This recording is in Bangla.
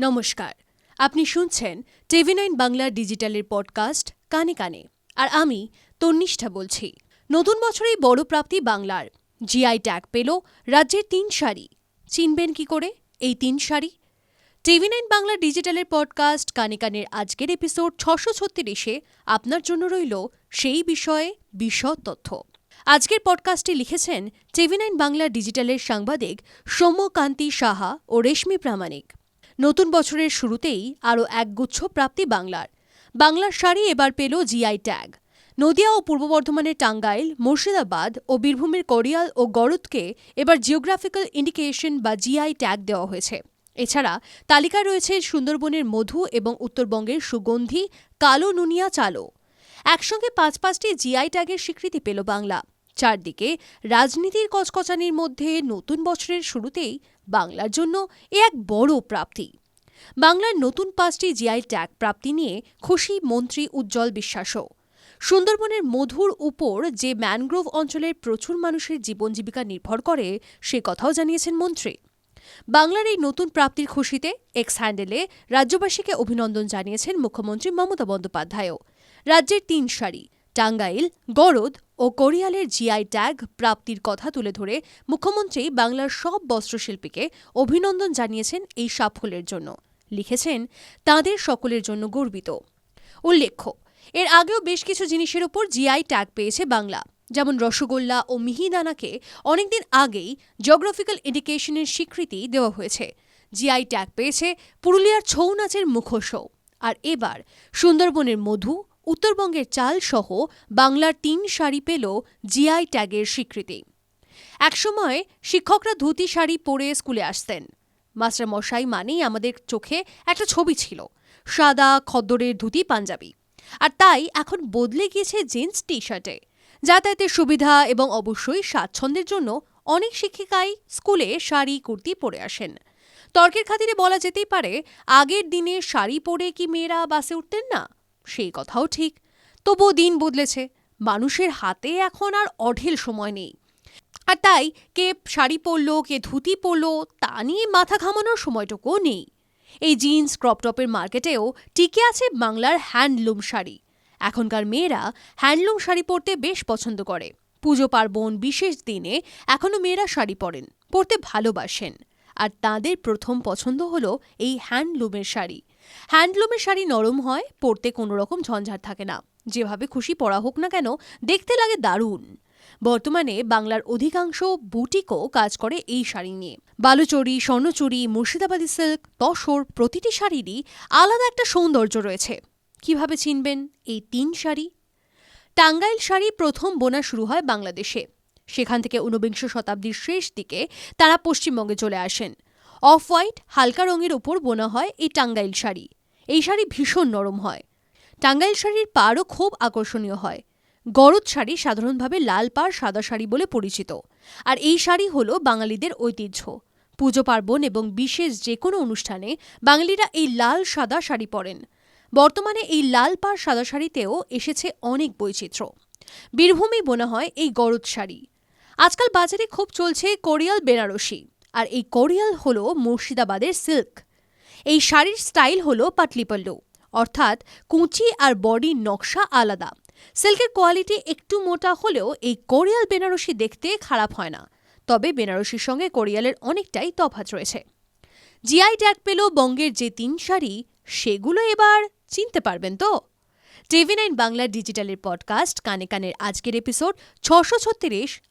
নমস্কার। আপনি শুনছেন টিভি নাইন বাংলার ডিজিটালের পডকাস্ট কানে কানে। আর আমি তন্নিষ্ঠা বলছি। নতুন বছরেই বড় প্রাপ্তি বাংলার। জিআই ট্যাগ পেল রাজ্যের তিন শাড়ি চিনবেন কি করে এই তিন শাড়ি টিভি নাইন বাংলা ডিজিটালের পডকাস্ট কানে কানের আজকের এপিসোড ছশো ছত্রিশে আপনার জন্য রইল সেই বিষয়ে বিশদ তথ্য। আজকের পডকাস্টটি লিখেছেন টিভি নাইন বাংলা ডিজিটালের সাংবাদিক সৌম্যকান্তি সাহা ও রেশমি প্রামাণিক। নতুন বছরের শুরুতেই আরও একগুচ্ছ প্রাপ্তি বাংলার। বাংলার শাড়ি এবার পেল জিআই ট্যাগ নদিয়া ও পূর্ব বর্ধমানের টাঙ্গাইল, মুর্শিদাবাদ ও বীরভূমের করিয়াল ও গড়দকে এবার জিওগ্রাফিক্যাল ইন্ডিকেশন বা জিআই ট্যাগ দেওয়া হয়েছে। এছাড়া তালিকায় রয়েছে সুন্দরবনের মধু এবং উত্তরবঙ্গের সুগন্ধি, কালো নুনিয়া চালো একসঙ্গে পাঁচ পাঁচটি জিআই ট্যাগের স্বীকৃতি পেল বাংলা। চারদিকে রাজনীতির কচকচানির মধ্যে নতুন বছরের শুরুতেই বাংলার জন্য এ এক বড় প্রাপ্তি। বাংলার নতুন পাঁচটি জিআই ট্যাগ প্রাপ্তি নিয়ে খুশি মন্ত্রী উজ্জ্বল বিশ্বাসও। সুন্দরবনের মধুর উপর যে ম্যানগ্রোভ অঞ্চলের প্রচুর মানুষের জীবন জীবিকা নির্ভর করে, সে কথাও জানিয়েছেন মন্ত্রী। বাংলার এই নতুন প্রাপ্তির খুশিতে এক্স হ্যান্ডেলে রাজ্যবাসীকে অভিনন্দন জানিয়েছেন মুখ্যমন্ত্রী মমতা বন্দ্যোপাধ্যায়ও। রাজ্যের তিন সারি, টাঙ্গাইল গরদ ও কোরিয়ালের জিআই ট্যাগ প্রাপ্তির কথা তুলে ধরে মুখ্যমন্ত্রী বাংলার সব বস্ত্রশিল্পীকে অভিনন্দন জানিয়েছেন এই সাফল্যের জন্য। লিখেছেন, তাদের সকলের জন্য গর্বিত। উল্লেখ্য, এর আগেও বেশ কিছু জিনিসের উপর জিআই ট্যাগ পেয়েছে বাংলা। যেমন রসগোল্লা ও মিহিদানাকে অনেকদিন আগেই জিওগ্রাফিক্যাল ইন্ডিকেশনের স্বীকৃতি দেওয়া হয়েছে। জিআই ট্যাগ পেয়েছে পুরুলিয়ার ছৌ নাচের মুখোশও আর এবার সুন্দরবনের মধু উত্তরবঙ্গের চাল সহ বাংলার তিন শাড়ি পেল জিআই ট্যাগের স্বীকৃতি। একসময় শিক্ষকরা ধুতি শাড়ি পরে স্কুলে আসতেন। মাস্টারমশাই মানেই আমাদের চোখে একটা ছবি ছিল, সাদা খদ্দরের ধুতি পাঞ্জাবি। আর তাই এখন বদলে গিয়েছে জিন্স টি শার্টে যাতায়াতের সুবিধা এবং অবশ্যই স্বাচ্ছন্দ্যের জন্য অনেক শিক্ষিকাই স্কুলে শাড়ি, কুর্তি পরে আসেন। তর্কের খাতিরে বলা যেতেই পারে, আগের দিনে শাড়ি পরে কি মেয়েরা বাসে উঠতেন না? সেই কথাও ঠিক। তবুও দিন বদলেছে। মানুষের হাতে এখন আর অঢেল সময় নেই। আর তাই কে শাড়ি পরলো, কে ধুতি পরলো, তা নিয়ে মাথা ঘামানোর সময়টুকুও নেই। এই জিন্স ক্রপটপের মার্কেটেও টিকে আছে বাংলার হ্যান্ডলুম শাড়ি। এখনকার মেয়েরা হ্যান্ডলুম শাড়ি পরতে বেশ পছন্দ করে। পুজো পার্বণ বিশেষ দিনে এখনও মেয়েরা শাড়ি পরেন, পরতে ভালোবাসেন। আর তাদের প্রথম পছন্দ হলো এই হ্যান্ডলুমের শাড়ি। হ্যান্ডলুমের শাড়ি নরম হয়, পরতে কোনো রকম ঝঞ্ঝাট থাকে না। যেভাবে খুশি পরা হোক না কেন, দেখতে লাগে দারুণ। বর্তমানে বাংলার অধিকাংশ বুটিকও কাজ করে এই শাড়ি নিয়ে। বালুচরি, স্বর্ণচুরি, মুর্শিদাবাদি সিল্ক, তসর প্রতিটি শাড়িরই আলাদা একটা সৌন্দর্য রয়েছে। কীভাবে চিনবেন এই তিন শাড়ি? টাঙ্গাইল শাড়ি প্রথম বোনা শুরু হয় বাংলাদেশে। সেখান থেকে ঊনবিংশ শতাব্দীর শেষ দিকে তারা পশ্চিমবঙ্গে চলে আসেন। অফ হোয়াইট হালকা রঙের ওপর বোনা হয় এই টাঙ্গাইল শাড়ি। এই শাড়ি ভীষণ নরম হয়। টাঙ্গাইল শাড়ির পাড়ও খুব আকর্ষণীয় হয়। গরদ শাড়ি সাধারণভাবে লাল পাড় সাদা শাড়ি বলে পরিচিত। আর এই শাড়ি হল বাঙালিদের ঐতিহ্য। পুজো পার্বণ এবং বিশেষ যে কোনো অনুষ্ঠানে বাঙালিরা এই লাল সাদা শাড়ি পরেন। বর্তমানে এই লাল পাড় সাদা শাড়িতেও এসেছে অনেক বৈচিত্র্য। বীরভূমে বোনা হয় এই গরদ শাড়ি। আজকাল বাজারে খুব চলছে কোরিয়াল বেনারসি। আর এই কোরিয়াল হল মুর্শিদাবাদের সিল্ক। এই শাড়ির স্টাইল হল পাটলিপল্লু। অর্থাৎ কুঁচি আর বডির নকশা আলাদা। সিল্কের কোয়ালিটি একটু মোটা হলেও এই কোরিয়াল বেনারসি দেখতে খারাপ হয় না। তবে বেনারসির সঙ্গে কোরিয়ালের অনেকটাই তফাত রয়েছে। জিআই ট্যাগ পেল বঙ্গের যে তিন শাড়ি, সেগুলো এবার চিনতে পারবেন তো? টিভি নাইন বাংলা ডিজিটালের পডকাস্ট কানে কানের আজকের এপিসোড ছশো ছত্রিশ